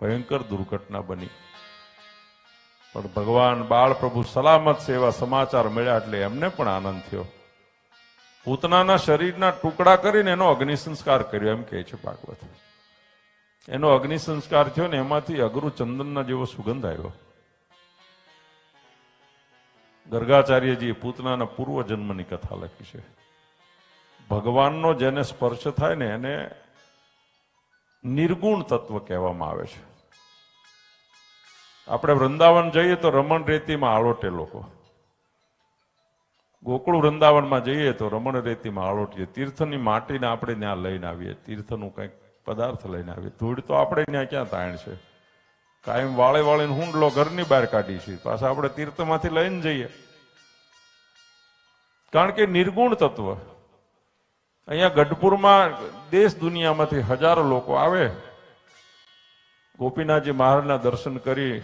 ભયંકર દુર્ઘટના બની. પણ ભગવાન બાળ પ્રભુ સલામત છે એવા સમાચાર મળ્યા એટલે એમને પણ આનંદ થયો. પૂતનાના શરીરના ટુકડા કરીને એનો અગ્નિ સંસ્કાર કર્યો, એમ કહે છે ભાગવત. એનો અગ્નિ સંસ્કાર થયો ને એમાંથી અગરુ ચંદનના જેવો સુગંધ આવ્યો. ગર્ગાચાર્યજી પૂતનાના પૂર્વ જન્મની કથા લખી છે. ભગવાનનો જેને સ્પર્શ થાય ને એને નિર્ગુણ તત્વ કહેવામાં આવે છે. આપણે વૃંદાવન જઈએ તો રમણ રેતીમાં આળોટે લોકો ગોકુળ વૃંદાવનમાં જઈએ તો રમણ રેતીમાં આળોટીએ તીર્થની માટીને આપણે ત્યાં લઈને આવીએ. તીર્થનું કંઈક પદાર્થ લઈને આવીએ. ધૂળ તો આપણે ત્યાં ક્યાં તાણ છે? કાયમ વાળે વાળીને હુંડલો ઘરની બહાર કાઢી છે. પાછા આપણે તીર્થમાંથી લઈને જઈએ. કારણ કે નિર્ગુણ તત્વ. અહીંયા ગઢપુરમાં દેશ દુનિયામાંથી હજારો લોકો આવે. ગોપીનાથજી મહારાજના દર્શન કરી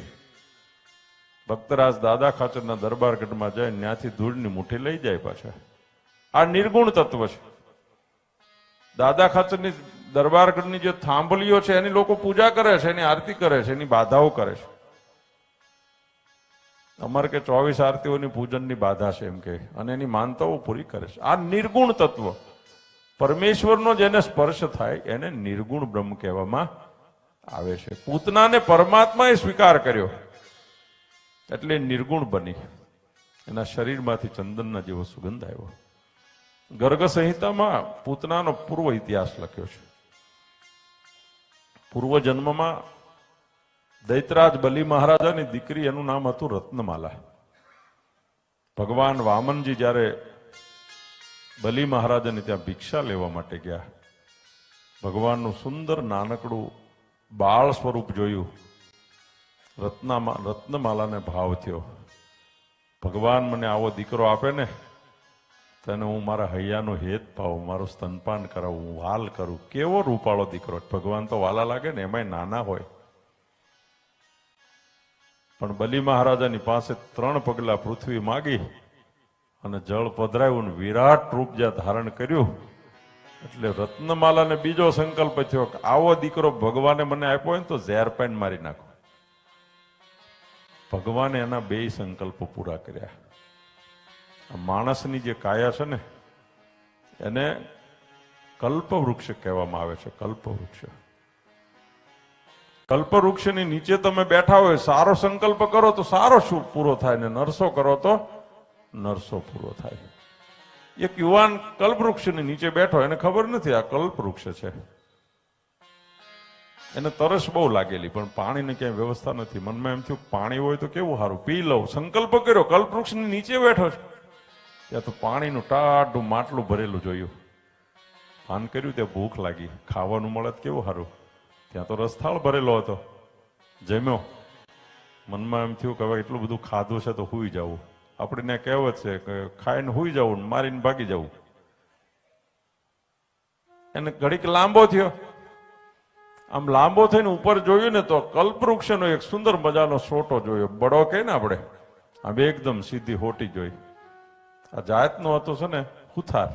ભક્તરાજ દાદા ખાચરના દરબારગઢમાં જાય ત્યાંથી ધૂળની મુઠ્ઠી લઈ જાય પાછા. આ નિર્ગુણ તત્વ છે. દાદા ખાચરની દરબારગઢની જે થાંભલીઓ છે, એની લોકો પૂજા કરે છે, એની આરતી કરે છે, એની બાધાઓ કરે છે. અમારે કે ચોવીસ આરતીઓની પૂજનની બાધા છે એમ કે, અને એની માનતાઓ પૂરી કરે છે. આ નિર્ગુણ તત્વ. પરમેશ્વરનો જેને સ્પર્શ થાય, એને નિર્ગુણ બ્રહ્મ કહેવામાં આવે છે. પૂતનાને પરમાત્માએ સ્વીકાર કર્યો. એટલે નિર્ગુણ બની. એના શરીરમાંથી ચંદનના જેવો સુગંધ આવ્યો. ગર્ગ સંહિતામાં પૂતનાનો પૂર્વ ઇતિહાસ લખ્યો છે. પૂર્વ જન્મમાં દૈતરાજ બલિ મહારાજાની દીકરી એનું નામ હતું રત્નમાલા. ભગવાન વામનજી જ્યારે બલિ મહારાજાને ત્યાં ભિક્ષા લેવા માટે ગયા, ભગવાનનું સુંદર નાનકડું બાળ સ્વરૂપ જોયું. રત્નામા, રત્નમાલાને ભાવ થયો. ભગવાન મને આવો દીકરો આપે ને, તેને હું મારા હૈયાનો હેત પાઉં મારું સ્તનપાન કરાવું, હું વાલ કરું. કેવો રૂપાળો દીકરો. ભગવાન તો વાલા લાગે ને, એમાંય નાના હોય. પણ બલી મહારાજાની પાસે ત્રણ પગલા પૃથ્વી માગી અને જળ પધરાયું વિરાટ રૂપ જ્યાં ધારણ કર્યું. એટલે રત્નમાલાને બીજો સંકલ્પ થયો કે આવો દીકરો ભગવાને મને આપ્યો હોય ને તો ઝેર પાઈન મારી નાખો. ભગવાને એના બે સંકલ્પ પૂરા કર્યા. માણસની જે કાયા છે ને, એને કલ્પવૃક્ષ કહેવામાં આવે છે, કલ્પવૃક્ષ. કલ્પવૃક્ષની નીચે તમે બેઠા હોય, સારો સંકલ્પ કરો તો સારો શું પૂરો થાય ને નરસો કરો તો નરસો પૂરો થાય. એક યુવાન કલ્પવૃક્ષની નીચે બેઠો એને ખબર નથી આ કલ્પવૃક્ષ છે. એને તરસ બહુ લાગેલી, પણ પાણીની ક્યાંય વ્યવસ્થા નથી. મનમાં એમ થયું, પાણી હોય તો કેવું સારું? પી લઉં. સંકલ્પ કર્યો, કલ્પવૃક્ષની નીચે બેઠો છે. ત્યાં તો પાણીનું ટાઢું માટલું ભરેલું જોયું. પાન કર્યું, ત્યાં ભૂખ લાગી. ખાવાનું મળે કેવું સારું? ત્યાં તો રસથાળ ભરેલો હતો. જમ્યો. મનમાં એમ થયું કે હવે એટલું બધું ખાધું છે તો હુઈ જવું. આપણે ત્યાં કહેવત છે કે ખાઈને હુઈ જવું મારીને ભાગી જવું. એને ઘડીક લાંબો થયો. આમ લાંબો થઈને ઉપર જોયું ને તો કલ્પવૃક્ષનો એક સુંદર મજાનો સોટો જોયો. બડો કે ને આપણે? આમ એકદમ સીધી હોટી જોઈ. આ જાતનો હતો છે ને હુથાર.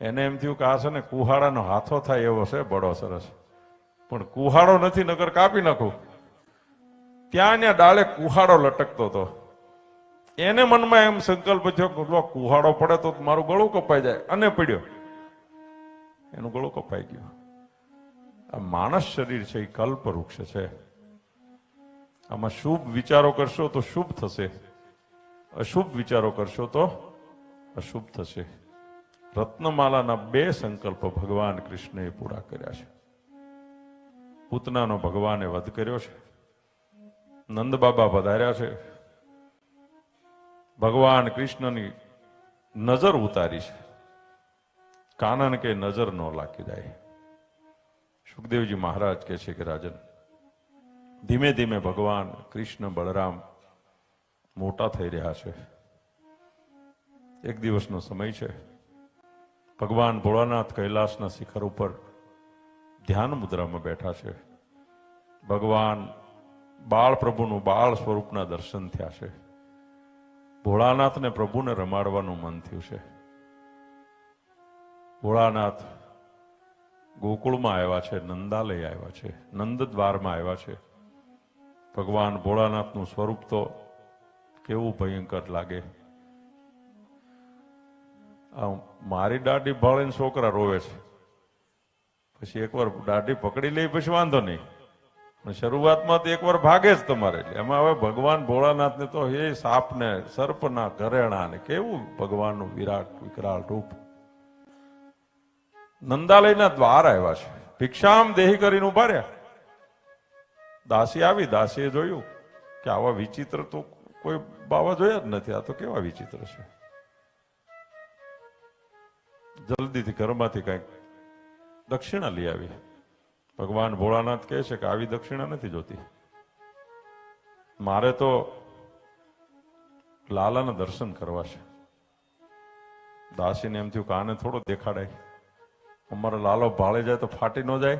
એને એમ થયું કે આ છે ને કુહાડાનો હાથો થાય એવો છે, બડો સરસ. પણ કુહાડો નથી નગર કાપી નાખું. ત્યાં ત્યાં ડાળે કુહાડો લટકતો હતો. એને મનમાં એમ સંકલ્પ થયો કુહાડો પડે તો મારું ગળું કપાઈ જાય. અને પડ્યો. એનું ગળું કપાઈ ગયું. આ માણસ શરીર છે, એ કલ્પ વૃક્ષ છે. આમાં શુભ વિચારો કરશો તો શુભ થશે. અશુભ વિચારો કરશો તો અશુભ થશે. રત્નમાલાના બે સંકલ્પ ભગવાન કૃષ્ણએ પૂરા કર્યા છે. પૂતનાનો ભગવાને વધ કર્યો છે. નંદ બાબા વધાર્યા છે. ભગવાન કૃષ્ણની નજર ઉતારી છે. કાનન કે નજર ન લાગી જાય. સુખદેવજી મહારાજ કહે છે કે રાજન, ધીમે ધીમે ભગવાન કૃષ્ણ બળરામ મોટા થઈ રહ્યા છે. એક દિવસનો સમય છે. ભગવાન ભોળાનાથ કૈલાસના શિખર ઉપર ધ્યાન મુદ્રામાં બેઠા છે. ભગવાન બાળ પ્રભુનું બાળ સ્વરૂપના દર્શન થયા છે. ભોળાનાથને પ્રભુને રમાડવાનું મન થયું છે. ભોળાનાથ ગોકુળમાં આવ્યા છે, નંદાલય આવ્યા છે નંદ દ્વારમાં આવ્યા છે. ભગવાન ભોળાનાથનું સ્વરૂપ તો કેવું ભયંકર લાગે. મારી દાઢી ભાળીને છોકરા રોવે છે. પછી એકવાર દાઢી પકડી લઈ પછી વાંધો નહીં. પણ શરૂઆતમાં તો એકવાર ભાગે જ તમારે. એમાં હવે ભગવાન ભોળાનાથને તો એ સાપને, સર્પના ઘરેણા ને કેવું ભગવાનનું વિરાટ, વિકરાળ રૂપ? નંદાલયના દ્વાર આવ્યા છે. ભિક્ષામ દેહી કરીને ઊભા રહ્યા. દાસી આવી, દાસીએ જોયું કે આવા વિચિત્ર તો કોઈ બાવા જોયા જ નથી. આ તો કેવા વિચિત્ર છે? જલ્દીથી ઘરમાંથી કંઈક દક્ષિણા લઈ આવી. ભગવાન ભોળાનાથ કહે છે કે આવી દક્ષિણા નથી જોતી. મારે તો લાલાના દર્શન કરવા છે. દાસીને એમ થયું કાને થોડો દેખાડાય. અમારો લાલો ભાળે જાય તો ફાટી ન જાય.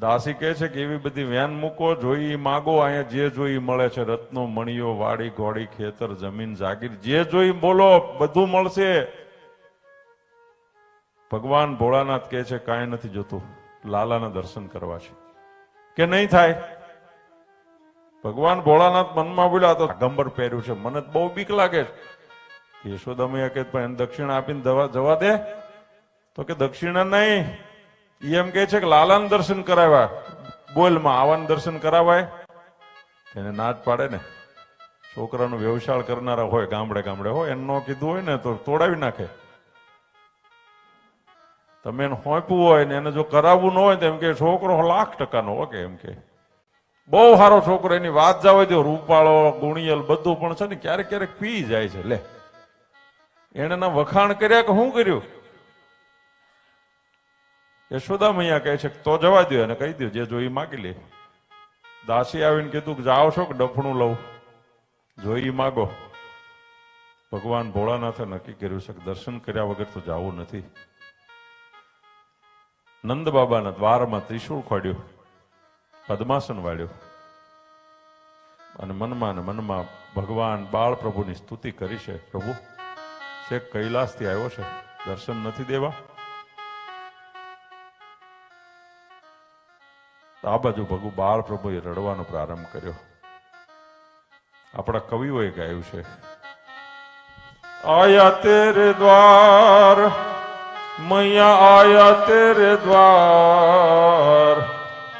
દાસી કહે છે કે એવી બધી વેન મૂકો, જોઈ માગો, અહીંયા જે જોઈ મળે છે. રત્નો, મણીઓ, વાડી, ઘોડી, ખેતર, જમીન, જાગીર, જે જોઈ બોલો, બધું મળશે. ભગવાન ભોળાનાથ કહે છે, કાંઈ નથી જોતું. લાલાના દર્શન કરવા છે. કે નહીં થાય? ભગવાન ભોળાનાથ મનમાં બોલ્યા તો ગંબર પહેર્યું છે. મને બહુ બીક લાગે છે. યશોદામૈયા કે દક્ષિણા આપીને જવા દે. તો કે દક્ષિણા નહીં. એ એમ કે છે કે લાલાન દર્શન કરાવ્યા. બોલમાં આવાન દર્શન કરાવાય. એને નાદ પાડે ને. છોકરાનો વ્યવસાય કરનારા હોય, ગામડે ગામડે હોય એમનો કીધું હોય ને તો તોડાવી નાખે. તમે એને હોંપવું હોય ને એને જો કરાવવું ન હોય તો એમ કે છોકરો લાખ ટકાનો. હો કે એમ કે બહુ સારો છોકરો, એની વાત જાવ દો રૂપાળો, ગુણિયલ બધું પણ છે ને ક્યારેક ક્યારેક પી જાય છે. લે. એને વખાણ કર્યા કે શું કર્યું? યશોદા મૈયા કહે છે તો જવા દો અને કહી દો જે જોઈ માગી લે. દાસી આવીને કીધું કે જાઓ છો કે ડફણું લઉં? જોઈ માગો. ભગવાન ભોળાનાથે નક્કી કર્યું છે કે દર્શન કર્યા વગર તો જવું નથી. નંદ બાબાના દ્વારમાં ત્રિશુળ ખોડ્યો, પદ્માસન વાળ્યો. અને મનમાં ને મનમાં ભગવાન બાળ પ્રભુની સ્તુતિ કરી છે, પ્રભુ શેખ કૈલાસથી આવ્યો છે? દર્શન નથી દેવા? આ બાજુ ભગુ બાળ પ્રભુએ રડવાનો પ્રારંભ કર્યો. આપણા કવિઓએ ગાયું છે, આયા તેરે દ્વાર, મૈયા આયા તેરે દ્વાર,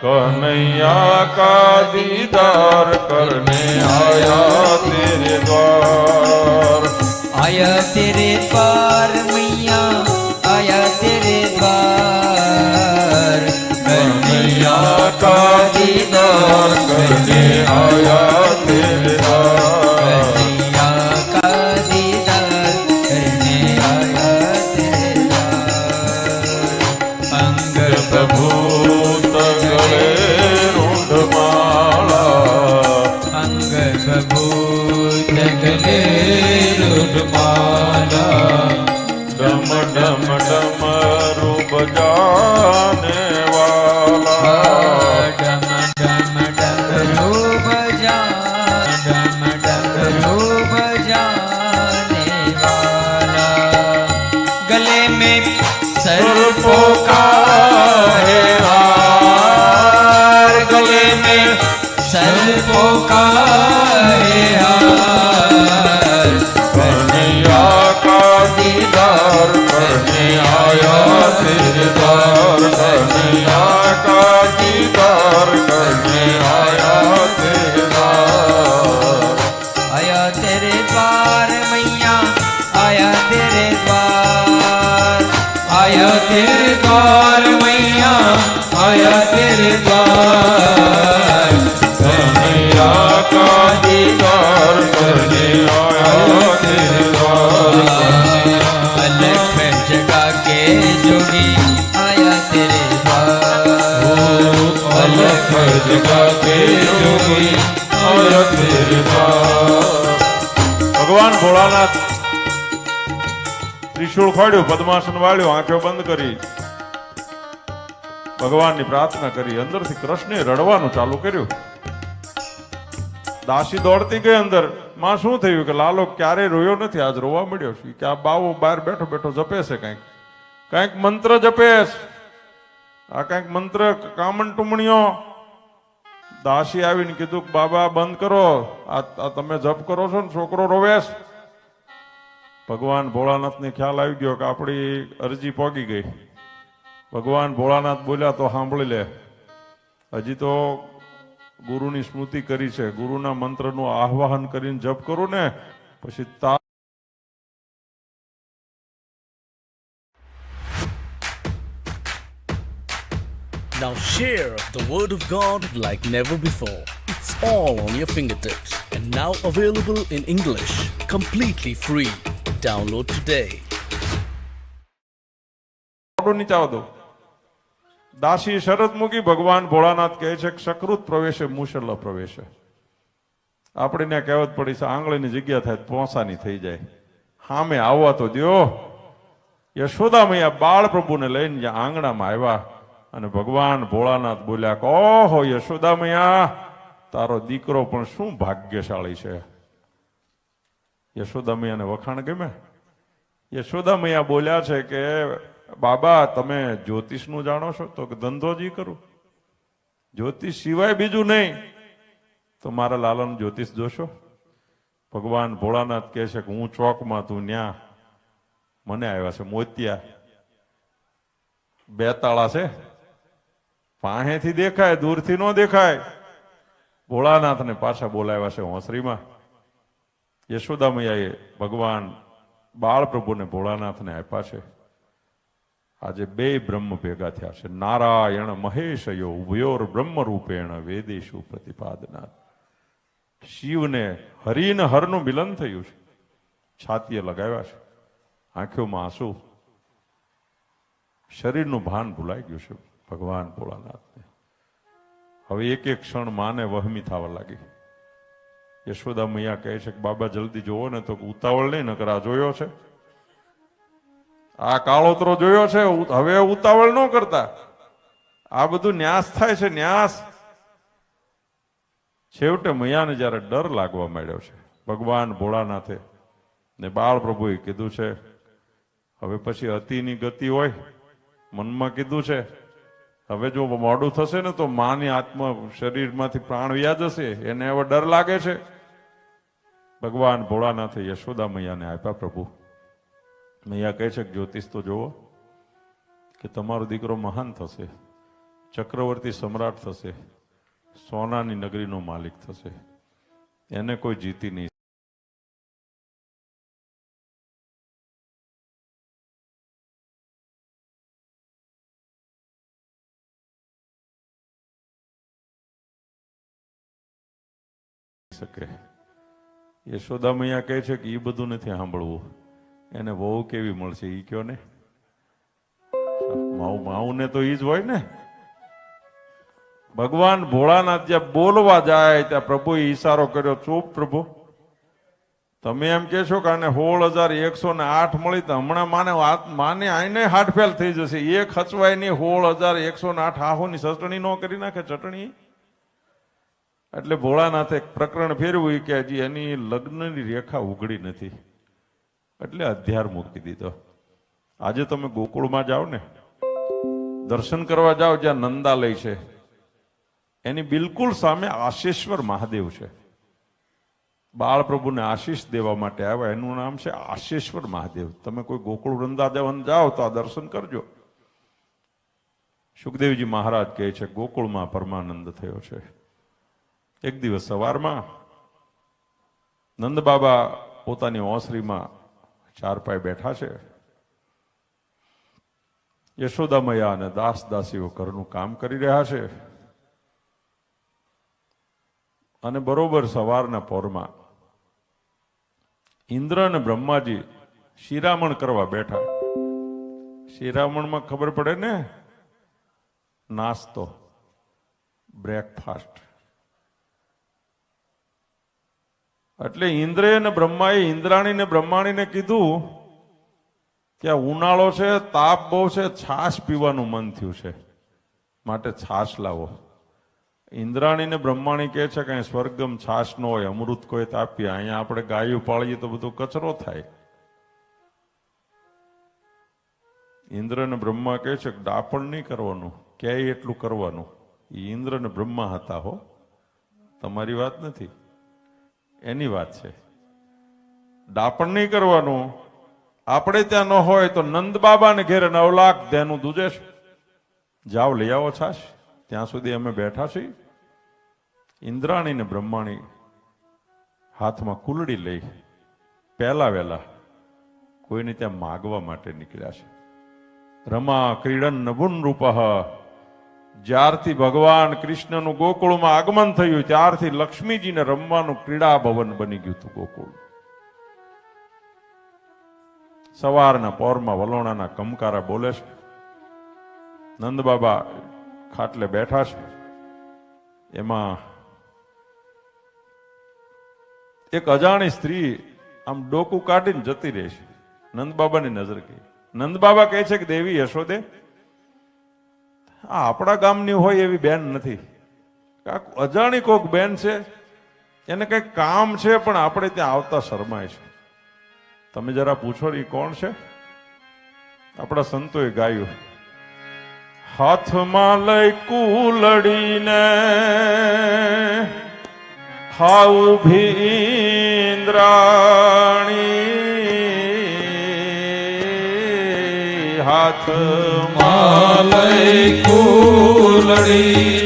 કનૈયા કા દીદાર, કરને આયા તેરે દ્વાર. આયા તેરે પાર મૈયા दीदार करने आया ભોળાનાથ. ત્રિશુળ ખોડ્યું, પદ્માસન વાળ્યું, આંખો બંધ કરી. ભગવાનની પ્રાર્થના કરી, અંદરથી કૃષ્ણે રડવાનું ચાલુ કર્યું. દાસી દોડતી ગઈ અંદર. માં શું થયું કે લાલો ક્યારે રોયો નથી, આજ રોવા મળ્યો છે. કે આ બાવો બહાર બેઠો બેઠો જપે છે કંઈક. કંઈક મંત્ર જપેશ આ કંઈક મંત્ર કામણ ટુમણીઓ. દાસી આવીને કીધું બાબા બંધ કરો. આ તમે જપ કરો છો ને, છોકરો રોવેશ ભગવાન ભોળાનાથને ખ્યાલ આવી ગયો કે આપણી અરજી પોગી ગઈ ભગવાન ભોળાનાથ બોલ્યા તો સાંભળી લે હજી તો ગુરુની સ્મૃતિ કરી છે ગુરુના મંત્રનું આહ્વાન કરીને જપ કરું ને પછી તા Now share the word of God like never before. It's all on your fingertips and now available in English, completely free. Download today. દો દાસી શરત મૂકી ભગવાન ભોળાનાથ કહે છે કે સકૃત પ્રવેશે મુશલ્લ પ્રવેશે. આપણે કહેવત પડી છે, આંગળીની જગ્યા થાય પોસાની થઈ જાય. હામે આવવા તો દ્યો. યશોદા મૈયા બાળ પ્રભુને લઈને જ્યાં આંગણામાં આવ્યા અને ભગવાન ભોળાનાથ બોલ્યા ઓહો યશોદા મૈયા તારો દીકરો પણ શું ભાગ્યશાળી છે? યશોદા મૈયાને વખાણ ગમે? યશોદા મૈયા બોલ્યા છે કે, બાબા, તમે જ્યોતિષનું જાણો છો? તો કે જ કરું. જ્યોતિષ સિવાય બીજું નહીં. તો મારા લાલન જ્યોતિષ જોશો? ભગવાન ભોળાનાથ કહે છે કે, હું ચોકમાં તું ન્યા મને આવ્યા છે, મોતિયા. બે તાળા છે? પાહેથી દેખાય, દૂરથી ન દેખાય. ભોળાનાથને પાછા બોલાવ્યા છે હોંસરીમાં. યશોદા મૈયાએ ભગવાન બાળપ્રભુને ભોળાનાથને આપ્યા છે. આજે બે બ્રહ્મ ભેગા થયા છે. નારાયણ મહેશયો ઉભયોર બ્રહ્મ રૂપેણ વેદેશુ પ્રતિપાદના શિવને હરિન હરનું મિલન થયું છે. છાતીએ લગાવ્યા છે. આંખોમાં આંસુ. શરીરનું ભાન ભૂલાઈ ગયું છે ભગવાન ભોળાનાથને. હવે એક એક ક્ષણ માને વહમી થવા લાગી. યશોદા મૈયા કહે છે કે, બાબા, જલ્દી જોવો ને તો ઉતાવળ નહીં નકર જોયો છે. આ કાળોતરો જોયો છે હવે ઉતાવળ ન કરતા. આ બધું ન્યાસ થાય છે, ન્યાસ. છેવટે મૈયાને જ્યારે ડર લાગવા માંડ્યો છે, ભગવાન ભોળાનાથે ને બાળ પ્રભુએ કીધું છે, હવે પછી અતિની ગતિ હોય, મનમાં કીધું છે, હવે જો મોડું થશે ને તો માની આત્મા શરીરમાંથી પ્રાણ વ્યાજ હશે એને હવે ડર લાગે છે. ભગવાન ભોળાનાથે યશોદા મૈયાને આપ્યા પ્રભુ. મૈયા કહે છે કે જ્યોતિષ તો જુઓ કે તમારો દીકરો મહાન થશે, ચક્રવર્તી સમ્રાટ થશે, સોનાની નગરીનો માલિક થશે. એને કોઈ જીતી નહીં શકે. યશોદા મૈયા કહે છે કે એ બધું નથી સાંભળવું. એને વહુ કેવી મળશે? એ કયો ને? માઉ, માઉને તો એ જ હોય ને. ભગવાન ભોળાનાથ જ્યાં બોલવા જાય ત્યાં પ્રભુએ ઈશારો કર્યો, ચૂપ પ્રભુ. તમે એમ કહેશો કે આને સોળ હજાર એકસો ને આઠ મળી તો હમણાં માને માને આઈને હાટફેલ થઈ જશે. એક હચવાય નહીં સોળ હજાર એકસો ને આઠ આહોની ચટણી નો કરી નાખે, ચટણી? એટલે ભોળાનાથે એક પ્રકરણ ફેરવ્યું કે હજી એની લગ્નની રેખા ઉઘડી નથી. એટલે અધ્યાર મૂકી દીધો. આજે તમે ગોકુળમાં જાઓ ને, દર્શન કરવા જાઓ જ્યાં નંદાલય છે, એની બિલકુલ સામે આશેશ્વર મહાદેવ છે. બાળ પ્રભુને આશીષ દેવા માટે આવ્યા. એનું નામ છે આશેશ્વર મહાદેવ. તમે કોઈ ગોકુળ વૃંદાવન જાઓ તો આ દર્શન કરજો. સુખદેવજી મહારાજ કહે છે, ગોકુળમાં પરમાનંદ થયો છે. એક દિવસ સવારમાં નંદબાબા પોતાની ઓસરીમાં ચાર પાય બેઠા છે. યશોદા મૈયા અને દાસ દાસીઓ ઘરનું કામ કરી રહ્યા છે. અને બરોબર સવારના પોરમાં ઇન્દ્ર અને બ્રહ્માજી શિરામણ કરવા બેઠા. શિરામણમાં ખબર પડે ને? નાસ્તો, બ્રેકફાસ્ટ. એટલે ઇન્દ્રે અને બ્રહ્માએ ઇન્દ્રાણીને બ્રહ્માણીને કીધું કે ઉનાળો છે, તાપ બહુ છે, છાશ પીવાનું મન થયું છે. માટે છાશ લાવો. ઇન્દ્રાણીને બ્રહ્માણી કહે છે કે સ્વર્ગમ છાશ ન હોય, અમૃત કોઈ તાપીએ. અહીંયા આપણે ગાયું પાળીએ તો બધો કચરો થાય. ઇન્દ્ર ને બ્રહ્મા કહે છે કે ડાપણ નહીં કરવાનું, ક્યાંય એટલું કરવાનું. એ ઇન્દ્ર અને બ્રહ્મા હતા હો. તમારી વાત નથી. એની વાત છે. ડાપણ નહીં કરવાનું. આપણે ત્યાં ન હોય તો નંદ બાબાને ઘેર નવ લાખ તેનું દૂજે છે. જાઓ લઈ આવો છાશ. ત્યાં સુધી અમે બેઠા છીએ. ઇન્દ્રાણી ને બ્રહ્માણી હાથમાં કુલડી લઈ પહેલા વહેલા કોઈને ત્યાં માગવા માટે નીકળ્યા છે. રમા ક્રીડન નભુન રૂપ જ્યારથી ભગવાન કૃષ્ણનું ગોકુળમાં આગમન થયું, ત્યારથી લક્ષ્મીજીને રમવાનું ક્રીડા ભવન બની ગયું હતું ગોકુળ. સવારના પોરમાં વલોણાના કમકારા બોલે છે, નંદબાબા ખાટલે બેઠા છે. એમાં એક અજાણી સ્ત્રી આમ ડોકું કાઢીને જતી રહે છે. નંદબાબાની નજર કહી નંદબાબા કહે છે કે, દેવી યશોદે આ આપણા ગામની હોય એવી બેન નથી. અજાણી કોક બેન છે, એને કંઈક કામ છે, પણ આપણે ત્યાં આવતા શરમાય છે. તમે જરા પૂછો એ કોણ છે? આપણા સંતોએ ગાયું. હાથમાં લઈ કુલડીને હાઉ ભીંદ્રાણી હાથમાં માલય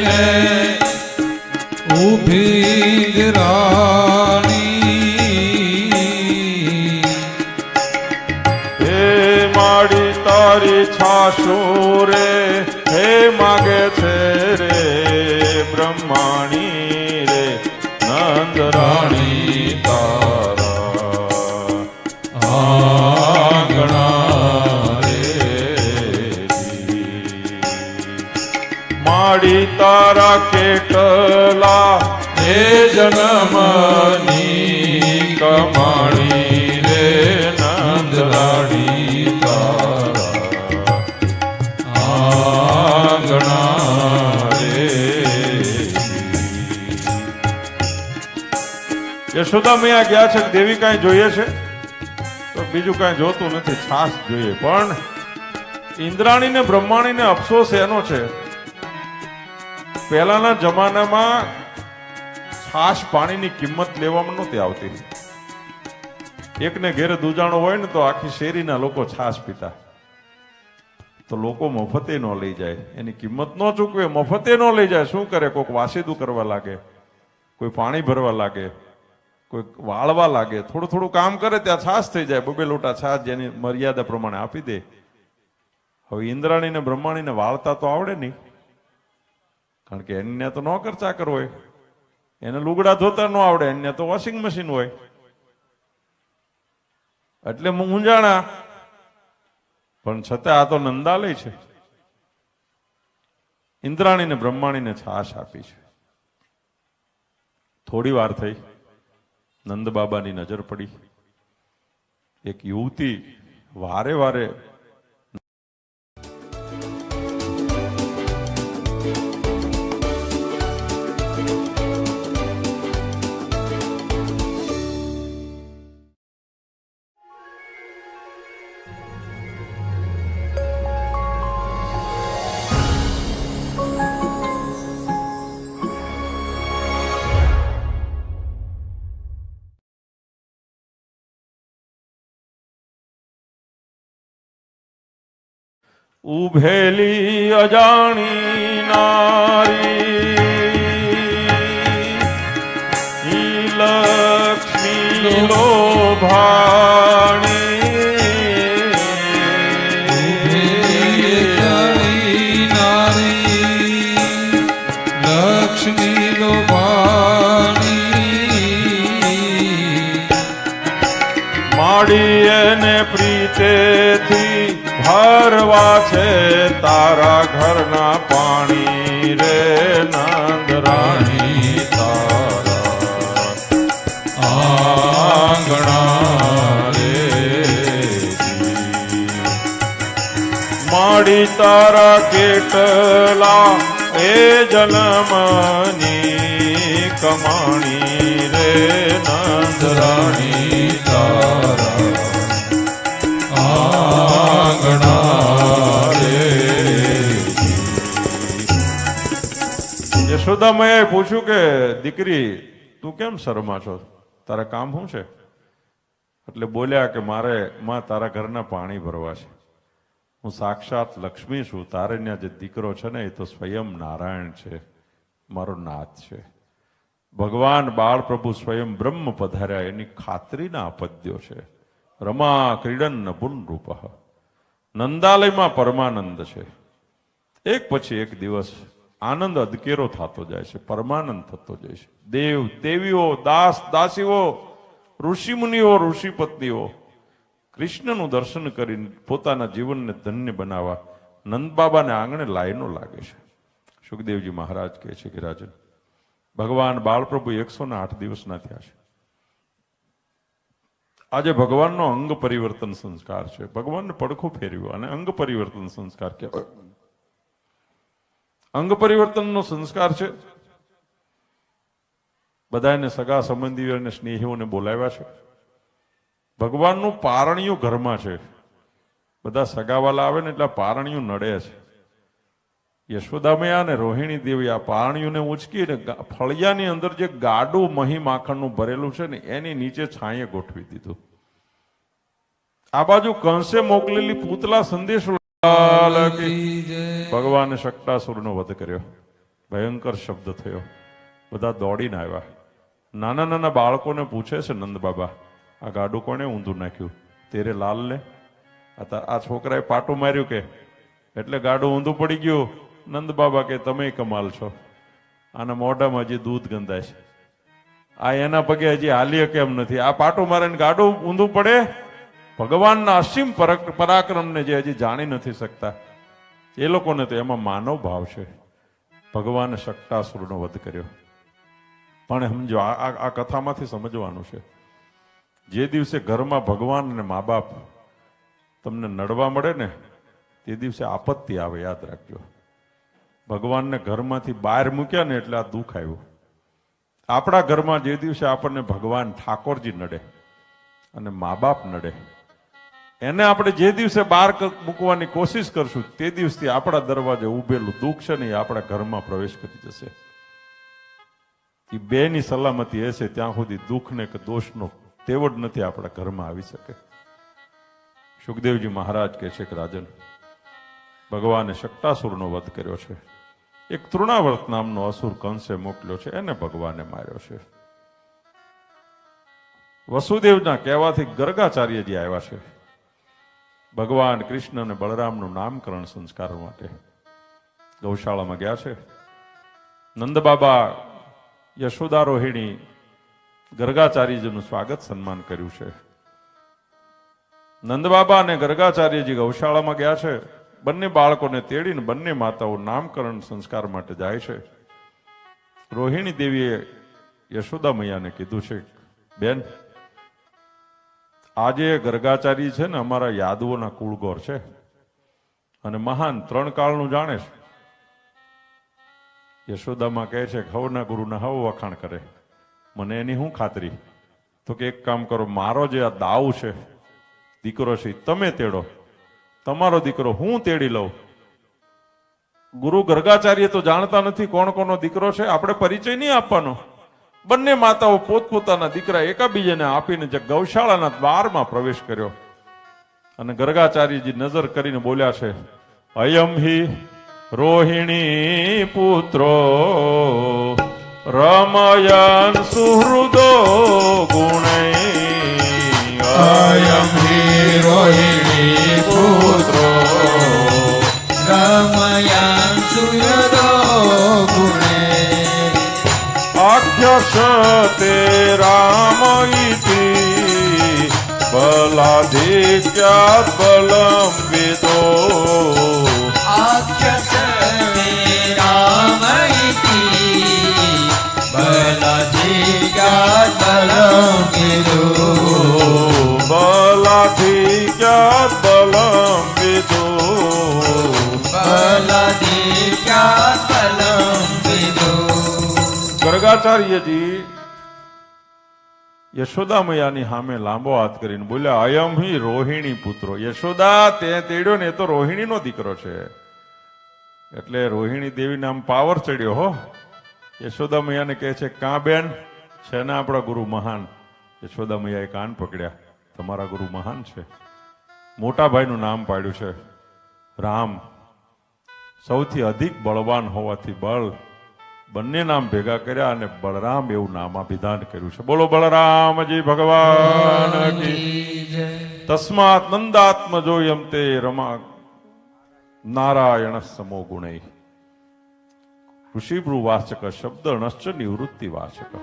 યશોદા મૈયા ગયા છે દેવી કાંઈ જોઈએ છે? તો બીજું કાંઈ જોતું નથી છાસ જોઈએ. પણ ઇન્દ્રાણી ને બ્રહ્માણી ને અફસોસ એનો છે. પહેલાના જમાનામાં છાશ પાણીની કિંમત લેવામાં નહોતી આવતી. એકને ઘેરે દુજાણો હોય ને તો આખી શેરીના લોકો છાશ પીતા. તો લોકો મફતે ન લઈ જાય. એની કિંમત ન ચૂકવે, મફતે ન લઈ જાય. શું કરે? કોઈક વાસીદું કરવા લાગે, કોઈ પાણી ભરવા લાગે. કોઈ વાળવા લાગે, થોડું થોડું કામ કરે ત્યાં છાશ થઈ જાય, બબે લોટા છાશ જેની મર્યાદા પ્રમાણે આપી દે. હવે ઇન્દ્રાણી ને બ્રહ્માણીને વાળતા તો આવડે નહીં. કારણ કે એને તો નોકર ચાકર હોય. એને લુગડા ધોતા ન આવડે એને તો વોશિંગ મશીન હોય. એટલે મૂંઝાણા પણ છતાં આ તો નંદાલય છે. ઇન્દ્રાણીને, બ્રહ્માણીને છાશ આપી છે. થોડી વાર થઈ. નંદ બાબાની નજર પડી. એક યુવતી વારે વારે ઉભેલી અજાણી નારી. લક્ષ્મી લોભાણી તારા કેટલા એ જલમની કમાણી રે નંદરાણી તારા આંગણા પૂછ્યું કે, દીકરી, તું કેમ શરમા છો? તારા કામ શું છે? એટલે બોલ્યા કે, મારે, માં તારા ઘરના પાણી ભરવા છે. હું સાક્ષાત લક્ષ્મી છું તારે જે દીકરો છે ને, એ તો સ્વયં નારાયણ છે. મારો નાથ છે. ભગવાન બાળ પ્રભુ સ્વયં બ્રહ્મ પધાર્યા, એની ખાતરીના અપદ્યો છે. રમા ક્રીડન નપુન રૂપ. નંદાલયમાં પરમાનંદ છે. એક પછી એક દિવસ આનંદ અધકેરો થતો જાય છે, પરમાનંદ થતો જાય છે. દેવ, દેવીઓ, દાસ, દાસીઓ, ઋષિ મુનિઓ, ઋષિ પત્નીઓ કૃષ્ણનું દર્શન કરીને પોતાના જીવનને ધન્ય બનાવવા નંદબાબાને આંગણે લાઈનો લાગે છે. સુખદેવજી મહારાજ કહે છે કે રાજન, ભગવાન બાળપ્રભુ એકસો ને આઠ દિવસના થયા છે. આજે ભગવાનનો અંગ પરિવર્તન સંસ્કાર છે. ભગવાનને પડખો ફેરવ્યો અને અંગ પરિવર્તન સંસ્કાર કહેવાય. અંગ પરિવર્તનનો સંસ્કાર છે. બધાને સગા સંબંધીઓ અને સ્નેહીઓને બોલાવ્યા છે. ભગવાનનું પારણિયું ઘરમાં છે. બધા સગાવાલા આવે ને એટલે પારણિયું નડે છે. યશોદામયા અને રોહિણી દેવી આ પારણિયુંને ઉંચકીને ફળિયાની અંદર જે ગાડું મહી માખણનું ભરેલું છે ને એની નીચે છાંયે ગોઠવી દીધું. આ બાજુ કંસે મોકલેલી પૂતલા સંદેશ ભગવાને શક્તાસુરનો વધ કર્યો. ભયંકર શબ્દ થયો. બધા દોડીને આવ્યા. નાના નાના બાળકોને પૂછે છે નંદ બાબા આ ગાડું કોણે ઊંધું નાખ્યું? તેરે લાલને આ છોકરાએ પાટું માર્યું કે? એટલે ગાડું ઊંધું પડી ગયું. નંદ બાબા કે, તમે કમાલ છો. આના મોઢામાં હજી દૂધ ગંધાય છે. આ એના પગે હજી હાલીએ કેમ નથી? આ પાટું મારે ગાડું ઊંધું પડે? ભગવાનના અસીમ પરક- પરાક્રમને જે હજી જાણી નથી શકતા. એ લોકોને તો એમાં માનવ ભાવ છે. ભગવાને શક્તાસુરનો વધ કર્યો. પણ સમજો આ કથામાંથી સમજવાનું છે. જે દિવસે ઘરમાં ભગવાન અને મા બાપ તમને નડવા મળે ને, તે દિવસે આપત્તિ આવે, યાદ રાખજો. ભગવાનને ઘરમાંથી બહાર મૂક્યા ને એટલે આ દુઃખ આવ્યું. આપણા ઘરમાં જે દિવસે આપણને ભગવાન ઠાકોરજી નડે અને મા બાપ નડે, એને આપણે જે દિવસે બહાર મૂકવાની કોશિશ કરશું, તે દિવસથી આપણા દરવાજે ઉભેલું દુઃખ છે ને એ આપણા ઘરમાં પ્રવેશ કરી જશે. એ બેની સલામતી હશે, ત્યાં સુધી દુઃખને કે દોષનો તેવડ નથી આપણા ઘરમાં આવી શકે. સુખદેવજી મહારાજ કહે છે કે, રાજન, ભગવાને શક્તાસુરનો વધ કર્યો છે. એક તૃણાવર્ત નામનો અસુર કંસે મોકલ્યો છે, એને ભગવાને માર્યો છે. વસુદેવના કહેવાથી ગર્ગાચાર્યજી આવ્યા છે. ભગવાન કૃષ્ણ અને બળરામનું નામકરણ સંસ્કાર માટે ગૌશાળામાં ગયા છે. નંદબાબા યશોદા રોહિણી ગર્ગાચાર્યજીનું સ્વાગત સન્માન કર્યું છે. નંદબાબા અને ગર્ગાચાર્યજી ગૌશાળામાં ગયા છે. બંને બાળકોને તેડીને બંને માતાઓ નામકરણ સંસ્કાર માટે જાય છે. રોહિણી દેવીએ યશોદા મૈયાને કીધું છે, બેન, આજે ગર્ગાચાર્ય છે ને અમારા યાદવોના કુળગોર છે અને મહાન ત્રણ કાળનું જાણે છે. યશોદામાં કહે છે હવના ગુરુના હવ વખાણ કરે. મને એની શું ખાતરી? તો કે એક કામ કરો, મારો જે આ દાવ છે, દીકરો છે તમે તેડો. તમારો દીકરો હું તેડી લઉં? ગુરુ ગર્ગાચાર્ય તો જાણતા નથી કોણ કોનો દીકરો છે, આપણે પરિચય નહીં આપવાનો. બંને માતાઓ પોતપોતાના દીકરા એકાબીજાને આપીને જે ગૌશાળાના દ્વારમાં પ્રવેશ કર્યો. અને ગર્ગાચાર્યજી નજર કરીને બોલ્યા છે, અયમ હિ રોહિણી પુત્રો રમયન સુહૃદો ગુણૈ અયમ હિ રોહિણી પુત્રો રમયાન સુયદો ગુણે આખ્યસતે રામ ઇતિ બલાધિક્યાત બલમ ગર્ગાચાર્યજી યશોદા મૈયાની સામે લાંબો હાથ કરીને બોલ્યા અયમ હિ રોહિણી પુત્રો. યશોદા, તે તેડ્યો ને એ તો રોહિણીનો દીકરો છે. એટલે રોહિણી દેવીને આમ પાવર ચડ્યો, હો. યશોદા મૈયાને કહે છે, કાં બેન? છે ને આપણા ગુરુ મહાન. યશોદા મૈયાએ કાન પકડ્યા, તમારા ગુરુ મહાન છે. મોટા ભાઈનું નામ પાડ્યું છે, રામ. સૌથી અધિક બળવાન હોવાથી બળ બંને નામ ભેગા કર્યા અને બળરામ એવું નામ અભિધાન કર્યું છે. બોલો બળરામજી ભગવાન તસ્માત નંદાત્મ જોયમ તે રમા નારાયણ સમો ગુણૈ ઋષિભ્રુ વાચક શબ્દ નશ્ચ નિવૃત્તિ વાચક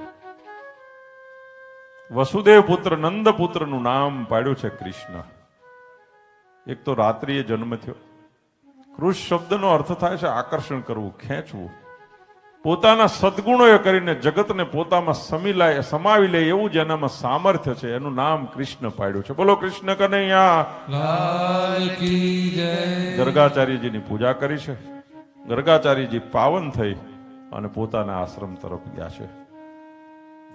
વસુદેવ પુત્ર નંદ પુત્રનું નામ પાડ્યું છે કૃષ્ણ. એક તો રાત્રિએ જન્મ થયો. કૃષ શબ્દનો અર્થ થાય છે આકર્ષણ કરવું ખેંચવું. પોતાના સદગુણોએ કરીને જગતને પોતામાં સમી લાય સમાવી લે એવું જેનામાં સામર્થ્ય છે. એનું નામ કૃષ્ણ પાડ્યું છે. બોલો કૃષ્ણ કનૈયા. ગર્ગાચાર્યજીની પૂજા કરી છે. ગર્ગાચાર્યજી પાવન થઈ અને પોતાના આશ્રમ તરફ ગયા છે.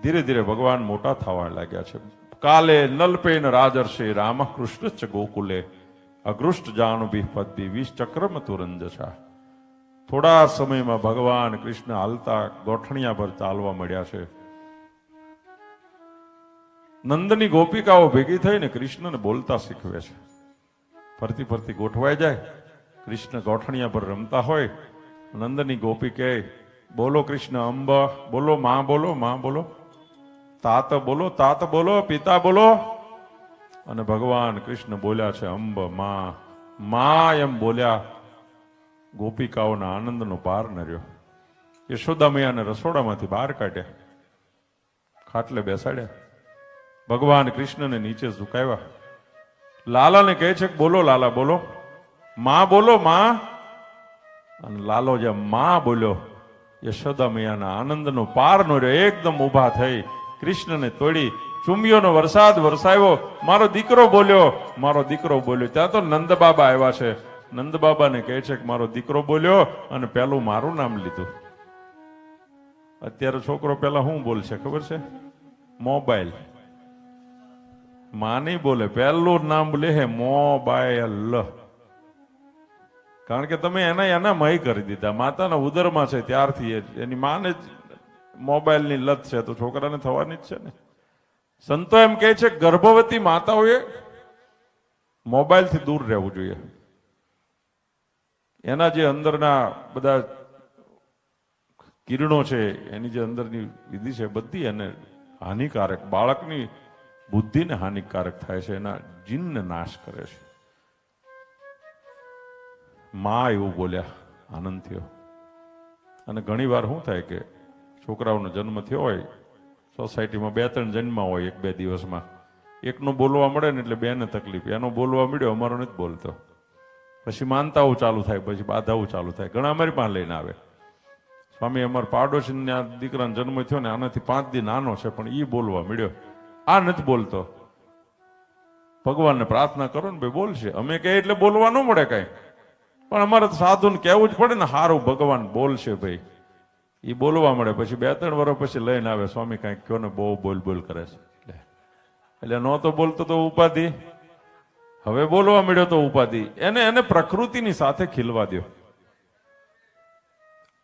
ધીરે ધીરે ભગવાન મોટા થવા લાગ્યા છે. કાલે નલપેન રાજર્ષે રામકૃષ્ણ ચ ગોકુલે અગૃષ્ટ જાનુભી પદભી વીસ ચક્રમ તુરંજછા થોડા સમયમાં ભગવાન કૃષ્ણ હાલતા ગોઠણિયા પર ચાલવા મળ્યા છે. નંદની ગોપિકાઓ ભેગી થઈને કૃષ્ણને બોલતા શીખવે છે. ફરતી ફરતી ગોઠવાઈ જાય. કૃષ્ણ ગોઠણિયા પર રમતા હોય. નંદની ગોપી કહે, બોલો કૃષ્ણ અંબ, બોલો માં બોલો માં, બોલો. તાત બોલો તાત બોલો, પિતા બોલો. અને ભગવાન કૃષ્ણ બોલ્યા છે, અંબ, માં. મા એમ બોલ્યા. ગોપિકાઓના આનંદનો પાર ન રહ્યો યશોદા મૈયાને રસોડામાંથી બહાર કાઢ્યા. ખાટલે બેસાડ્યા. ભગવાન કૃષ્ણને નીચે ઝુકાવ્યા. લાલાને કહે છે કે બોલો લાલા, બોલો. માં બોલો, માં. અને લાલો જે માં બોલ્યો યશોદા મૈયાના આનંદનો પાર નો રહ્યો એકદમ ઊભા થઈ કૃષ્ણને તોડી. ચુંબીઓનો વરસાદ વરસાવ્યો. મારો દીકરો બોલ્યો, મારો દીકરો બોલ્યો. ત્યાં તો નંદ બાબા આવ્યા છે. નંદ બાબાને કહે છે કે મારો દીકરો બોલ્યો અને પેલું મારું નામ લીધું. અત્યારે છોકરો પેલા શું બોલશે, ખબર છે? મોબાઈલ. માં નહીં બોલે, પહેલું નામ લે હે મોબાઈલ. કારણ કે તમે એના એના મય કરી દીધા. માતાના ઉદરમાં છે ત્યારથી. એની માને જ મોબાઈલની લત છે, તો છોકરાને થવાની જ છે ને. સંતો એમ કહે છે ગર્ભવતી માતાઓએ મોબાઈલથી દૂર રહેવું જોઈએ. એના જે અંદરના બધા કિરણો છે, એની જે અંદરની વિધિ છે, બધી એને હાનિકારક, બાળકની બુદ્ધિને હાનિકારક થાય છે, એના જીનને નાશ કરે છે. માં એવું બોલ્યા, આનંદ થયો. અને ઘણી વાર શું થાય કે છોકરાઓનો જન્મ થયો હોય, સોસાયટીમાં બે ત્રણ જન્મ હોય એક બે દિવસમાં. એકનો બોલવા મળે ને એટલે બેને તકલીફ. એનો બોલવા મળ્યો, અમારો નથી બોલતો. પછી માનતાઓ ચાલુ થાય, પછી બાધાઓ ચાલુ થાય. ઘણા અમારી પાસે લઈને આવે. સ્વામી, અમારા પાડોશીના દીકરાનો જન્મ થયો ને આનાથી પાંચ દી નાનો છે, પણ એ બોલવા મળ્યો આ નથી બોલતો. ભગવાનને પ્રાર્થના કરો ને ભાઈ બોલશે. અમે કહે એટલે બોલવા ન મળે કાંઈ. પણ અમારે તો સાધુને કહેવું જ પડે ને સારું ભગવાન બોલશે ભાઈ. એ બોલવા મળે. પછી બે ત્રણ વર્ષ પછી લઈને આવે. સ્વામી કાંઈક કયો ને બહુ બોલ બોલ કરે છે. એટલે ન તો બોલતો તો ઉપાધિ. હવે બોલવા મળ્યો તો ઉપાધિ. એને એને પ્રકૃતિની સાથે ખીલવા દો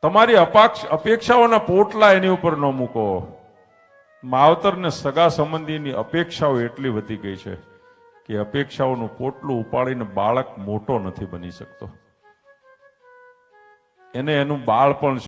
તમારી અપાક્ષ, અપેક્ષાઓના પોટલા એની ઉપર ન મૂકો. માવતર ને સગા સંબંધીની અપેક્ષાઓ એટલી વધી ગઈ છે કે અપેક્ષાઓનું પોટલું ઉપાડીને બાળક મોટો નથી બની શકતો. એને એનું બાળપણ